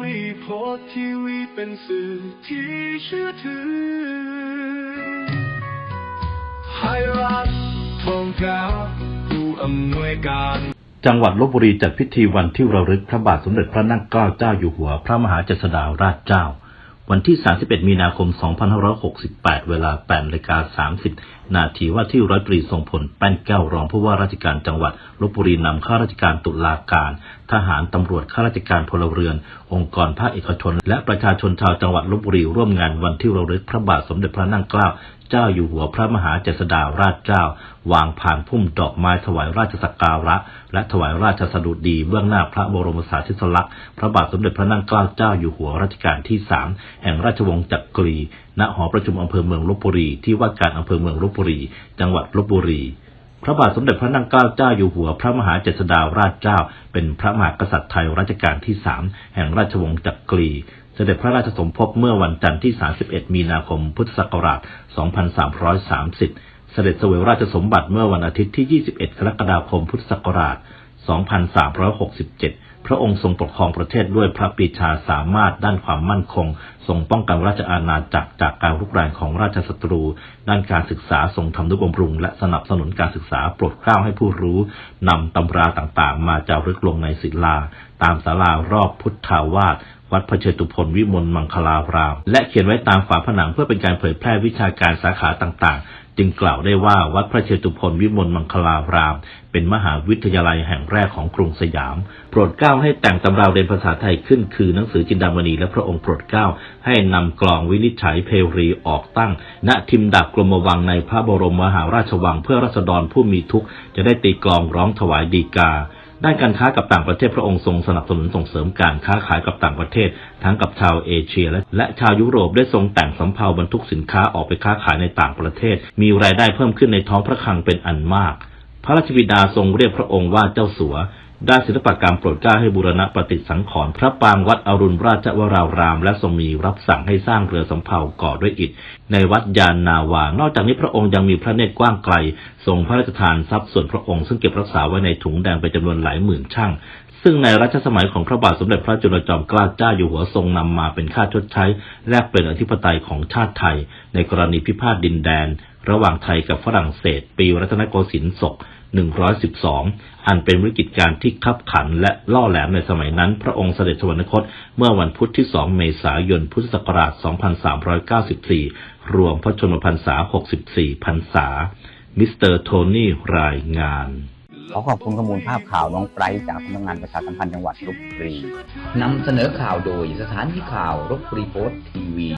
วีโพสทีวีเป็นสื่อที่เชื่อถือไทยรัฐทองกาผู้อำนวยการ จังหวัดลบบุรีจัดพิธีวันที่ระลึกพระบาทสมเด็จพระนั่งเกล้าเจ้าอยู่หัว พระมหาเจษฎาราชเจ้า วันที่ 31 มีนาคม 2568 เวลา8นาฬิกา30 นาทีว่าที่ร้อยตรีทรงพลแป้นแก้วรองผู้ว่าราชการจังหวัดลบบุรีนำข้าราชการตุลาการ ทหารตำรวจข้าราชการพลเรือน องค์กรภาคเอกชน และประชาชนชาวจังหวัดลบบุรีร่วมงานวันที่ระลึกพระบาทสมเด็จพระนั่งเกล้าเจ้าอยู่หัวพระมหาเจษฎาราชเจ้า วางผ่านพุ่มดอกไม้ถวายราชสักการะ และถวายราชสดุดีเบื้องหน้าพระบรมสารีริสลักษณ์พระบาทสมเด็จพระนั่งเกล้าเจ้าอยู่หัวรัชกาลที่สามแห่งราชวงศ์จักรี ณหอประชุมอำเภอเมืองลบบุรีที่ว่าการอำเภอเมืองลบบุรี จังหวัดลบบุรี พระบาทสมเด็จพระนั่งเกล้าเจ้าอยู่หัวพระมหาเจษฎาราชเจ้า เป็นพระมหากษัตริย์ไทยรัชกาลที่สามแห่งราชวงศ์จักรี เสด็จพระราชสมภพเมื่อวันจันทร์ที่ 31 มีนาคม พุทธศักราช 2330 เสด็จเสวยราชสมบัติเมื่อวันอาทิตย์ที่ 21 กรกฎาคม พุทธศักราช 2367 พระองค์ทรงปกครองประเทศด้วยพระปรีชาสามารถด้านความมั่นคง ทรงป้องกันราชอาณาจักรจากการรุกรานของราชศัตรู ด้านการศึกษาทรงทำนุบำรุง และสนับสนุนการศึกษาโปรดเกล้าให้ผู้รู้นำตำราต่างๆ มาจารึกลงในศิลา ตามศาลารอบพุทธาวาสวัดพระเชตุพนวิมลมังคลาราม และเขียนไว้ตามฝาผนังเพื่อเป็นการเผยแพร่วิชาการสาขาต่างๆ จึงกล่าวได้ว่าวัดพระเชตุพนวิมลมังคลาราม เป็นมหาวิทยาลัยแห่งแรกของกรุงสยาม โปรดเกล้าให้แต่งตำราเรียนภาษาไทยขึ้นคือหนังสือจินดามณีและพระองค์โปรดเกล้าให้นำกลองวินิจฉัยเพรีออกตั้ง ณทิมดักกรมวังในพระบรมมหาราชวังเพื่อรัษฎรผู้มีทุกข์จะได้ตีกลองร้องถวายดีกา ด้านการค้ากับต่างประเทศพระองค์ทรงสนับสนุนส่งเสริมการค้าขายกับต่างประเทศ ทั้งกับชาวเอเชีย และชาวยุโรปได้ทรงแต่งสำเภาบรรทุกสินค้าออกไปค้าขายในต่างประเทศ มีรายได้เพิ่มขึ้นในท้องพระคลังเป็นอันมาก พระราชบิดาทรงเรียกพระองค์ว่าเจ้าสัว ด้านศิลปกรรมโปรดเกล้าให้บูรณะประติสังขรณ์พระปางวัดอรุณราชวราราม และทรงมีรับสั่งให้สร้างเรือสำเภาก่อด้วยอิฐ ในวัดยานนาวา นอกจากนี้พระองค์ยังมีพระเนตรกว้างไกล ทรงพระราชทานทรัพย์ส่วนพระองค์ซึ่งเก็บรักษาไว้ในถุงแดงเป็นจำนวนหลายหมื่นช่างซึ่งในรัชสมัยของพระบาทสมเด็จพระจุลจอมเกล้าเจ้าอยู่หัวทรงนำมาเป็นค่าชดใช้ แลกเปลี่ยนอธิปไตยของชาติไทย ในกรณีพิพาทดินแดน ระหว่างไทยกับฝรั่งเศส ปีรัตนโกสินทร์ศก 112 อันเป็นวิกฤตการณ์ที่คับขันและล่อแหลมในสมัยนั้น พระองค์เสด็จสวรรคตเมื่อวันพุธที่ 2 เมษายน พุทธศักราช 2394 รวมพระชนมพรรษา 64 พรรษา มิสเตอร์โทนี่รายงานขอขอบคุณข้อมูลภาพข่าวน้องไบรท์จากสำนักงานประชาสัมพันธ์จังหวัดลบบุรีนำเสนอข่าวโดยสถานีข่าวรบบุรีโพสต์ทีวี